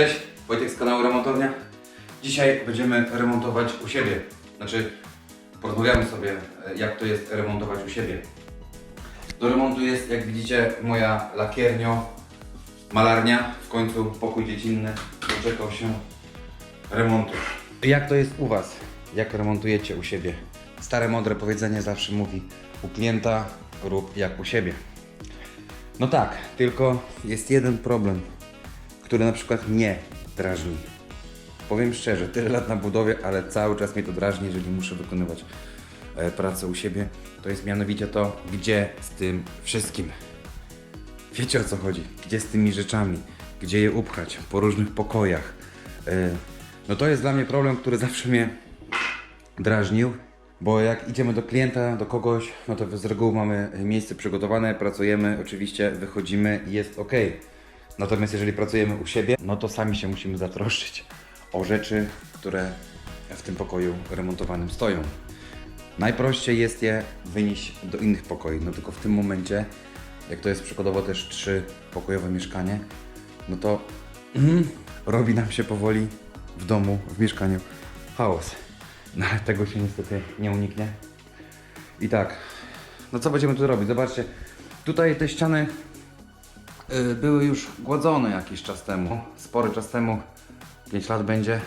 Cześć, Wojtek z kanału Remontownia. Dzisiaj będziemy remontować u siebie. Znaczy, porozmawiamy sobie, e, jak to jest remontować u siebie. Do remontu jest, jak widzicie, moja lakiernio, malarnia, w końcu pokój dziecinny doczekał się remontu. Jak to jest u Was? Jak remontujecie u siebie? Stare, mądre powiedzenie zawsze mówi u klienta rób jak u siebie. No tak, tylko jest jeden problem, który na przykład mnie drażni. Powiem szczerze, tyle lat na budowie, ale cały czas mnie to drażni, jeżeli muszę wykonywać e, pracę u siebie. To jest mianowicie to, gdzie z tym wszystkim. Wiecie o co chodzi? Gdzie z tymi rzeczami? Gdzie je upchać? Po różnych pokojach. E, No to jest dla mnie problem, który zawsze mnie drażnił, bo jak idziemy do klienta, do kogoś, no to z reguły mamy miejsce przygotowane, pracujemy, oczywiście wychodzimy i jest ok. Natomiast jeżeli pracujemy u siebie, no to sami się musimy zatroszczyć o rzeczy, które w tym pokoju remontowanym stoją. Najprościej jest je wynieść do innych pokoi, no tylko w tym momencie, jak to jest przykładowo też trzy pokojowe mieszkanie, no to mm, robi nam się powoli w domu, w mieszkaniu chaos. No ale tego się niestety nie uniknie. I tak, no co będziemy tu robić? Zobaczcie, tutaj te ściany były już gładzone jakiś czas temu, spory czas temu, 5 lat będzie,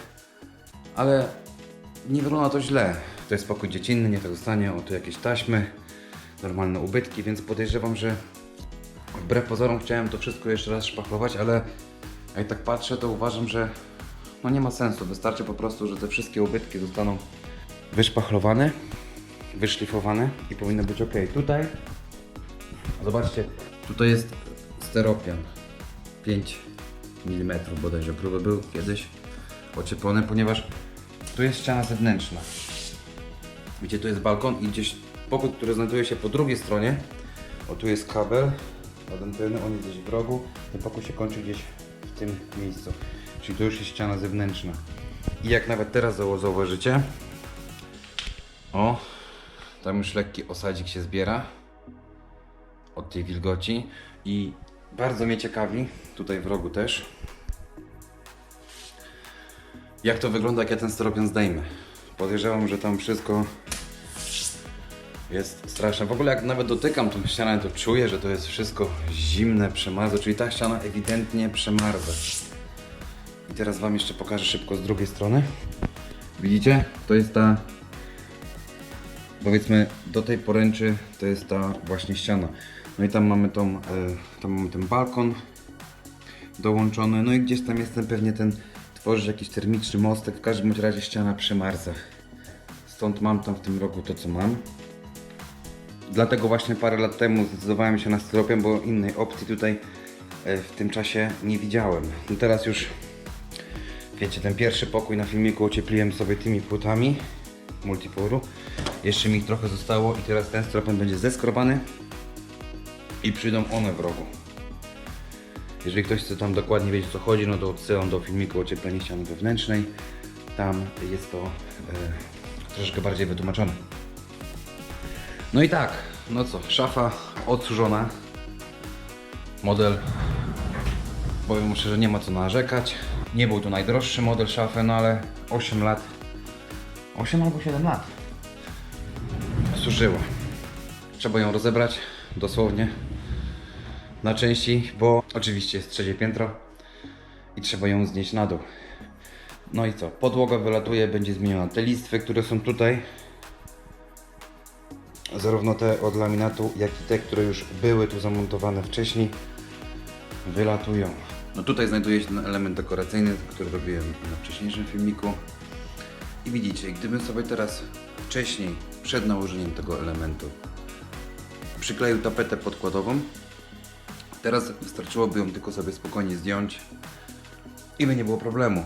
ale nie wygląda to źle. To jest pokój dziecinny, nie tak zostanie, o tu jakieś taśmy, normalne ubytki, więc podejrzewam, że wbrew pozorom chciałem to wszystko jeszcze raz szpachlować, ale jak tak patrzę, to uważam, że no nie ma sensu. Wystarczy po prostu, że te wszystkie ubytki zostaną wyszpachlowane, wyszlifowane i powinno być ok. Tutaj, zobaczcie, tutaj jest steropian 5 mm bodajże próby był kiedyś ocieplony, ponieważ tu jest ściana zewnętrzna. Widzicie, tu jest balkon i gdzieś pokój, który znajduje się po drugiej stronie. O, tu jest kabel odentylny, on jest gdzieś w rogu. Ten pokój się kończy gdzieś w tym miejscu. Czyli to już jest ściana zewnętrzna. I jak nawet teraz zau- zauważycie, o, tam już lekki osadzik się zbiera od tej wilgoci. I bardzo mnie ciekawi, tutaj w rogu też, jak to wygląda, jak ja ten steropian zdejmę. Podejrzewam, że tam wszystko jest straszne. W ogóle jak nawet dotykam tą ścianę, to czuję, że to jest wszystko zimne, przemarza. Czyli ta ściana ewidentnie przemarza. I teraz Wam jeszcze pokażę szybko z drugiej strony. Widzicie? To jest ta, powiedzmy, do tej poręczy to jest ta właśnie ściana. No i tam mamy tą, e, tam mamy ten balkon dołączony. No i gdzieś tam jest ten, pewnie ten, tworzyć jakiś termiczny mostek. W każdym razie ściana przemarza. Stąd mam tam w tym roku to, co mam. Dlatego właśnie parę lat temu zdecydowałem się na styropian, bo innej opcji tutaj e, w tym czasie nie widziałem. No teraz już wiecie, ten pierwszy pokój na filmiku ociepliłem sobie tymi płotami multipuru. Jeszcze mi ich trochę zostało i teraz ten styropian będzie zeskrobany i przyjdą one w rogu. Jeżeli ktoś chce tam dokładnie wiedzieć o co chodzi, no to odsyłam do filmiku ocieplenie ściany wewnętrznej. Tam jest to e, troszeczkę bardziej wytłumaczone. No i tak, no co, szafa odsłużona. Model, powiem mu szczerze, nie ma co narzekać. Nie był to najdroższy model szafy, no ale 8 lat, 8 albo 7 lat służyła. Trzeba ją rozebrać, dosłownie, na części, bo oczywiście jest trzecie piętro i trzeba ją znieść na dół. No i co, podłoga wylatuje, będzie zmieniona. Te listwy, które są tutaj, zarówno te od laminatu, jak i te, które już były tu zamontowane wcześniej, wylatują. No tutaj znajduje się ten element dekoracyjny, który robiłem na wcześniejszym filmiku. I widzicie, gdybym sobie teraz wcześniej, przed nałożeniem tego elementu, przykleił tapetę podkładową, teraz wystarczyłoby ją tylko sobie spokojnie zdjąć i by nie było problemu.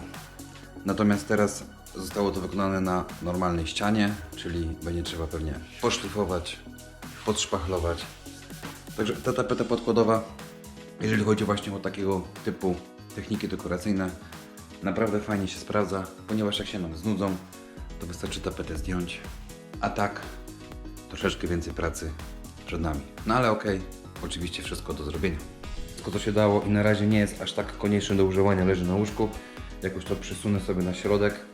Natomiast teraz zostało to wykonane na normalnej ścianie, czyli będzie trzeba pewnie poszlifować, podszpachlować. Także ta tapeta podkładowa, jeżeli chodzi właśnie o takiego typu techniki dekoracyjne, naprawdę fajnie się sprawdza, ponieważ jak się nam znudzą, to wystarczy tapetę zdjąć, a tak troszeczkę więcej pracy przed nami. No ale okej, oczywiście wszystko do zrobienia. wszystko co się dało i na razie nie jest aż tak konieczny do używania, leży na łóżku. Jakoś to przysunę sobie na środek.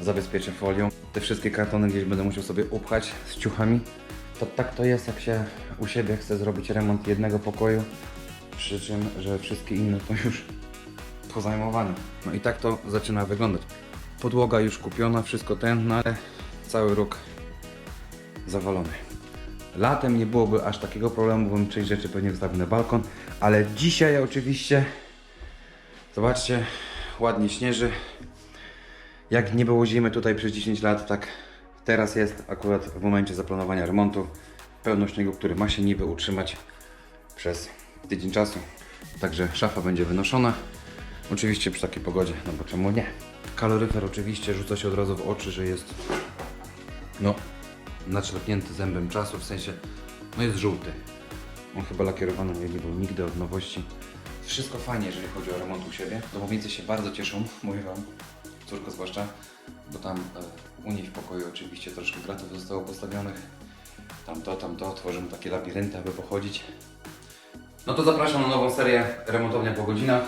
Zabezpieczę folią. Te wszystkie kartony gdzieś będę musiał sobie upchać z ciuchami. To tak to jest, jak się u siebie chce zrobić remont jednego pokoju. Przy czym, że wszystkie inne to już pozajmowane. No i tak to zaczyna wyglądać. Podłoga już kupiona, wszystko ten, no ale cały róg zawalony. Latem nie byłoby aż takiego problemu, bym część rzeczy pewnie wystawił na balkon, ale dzisiaj oczywiście, zobaczcie, ładnie śnieży. Jak nie było zimy tutaj przez 10 lat, tak teraz jest akurat w momencie zaplanowania remontu. Pełno śniegu, który ma się niby utrzymać przez tydzień czasu. Także szafa będzie wynoszona. Oczywiście przy takiej pogodzie, no bo czemu nie? Kaloryfer oczywiście rzuca się od razu w oczy, że jest no naczlepnięty zębem czasu, w sensie no jest żółty. On chyba lakierowany nie był nigdy od nowości. Wszystko fajnie, jeżeli chodzi o remont u siebie. Domownicy się bardzo cieszą, mówię Wam, córko zwłaszcza, bo tam e, u niej w pokoju oczywiście troszkę gratów zostało postawionych. Tam to, tam to, tworzymy takie labirynty, aby pochodzić. No to zapraszam na nową serię Remontownia po godzinach.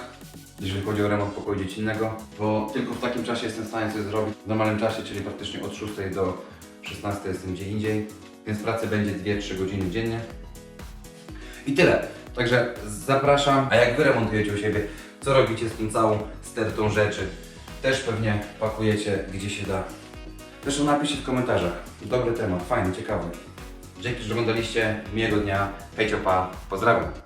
Jeżeli chodzi o remont pokoju dziecinnego, bo tylko w takim czasie jestem w stanie coś zrobić. W normalnym czasie, czyli praktycznie od 6 do 16 jestem gdzie indziej, więc pracy będzie 2-3 godziny dziennie. I tyle. Także zapraszam. A jak Wy remontujecie u siebie, co robicie z tym całą stertą rzeczy? Też pewnie pakujecie gdzie się da. Zresztą napiszcie w komentarzach. Dobry temat, fajny, ciekawy. Dzięki, że oglądaliście. Miłego dnia. Hejcio, pa. Pozdrawiam.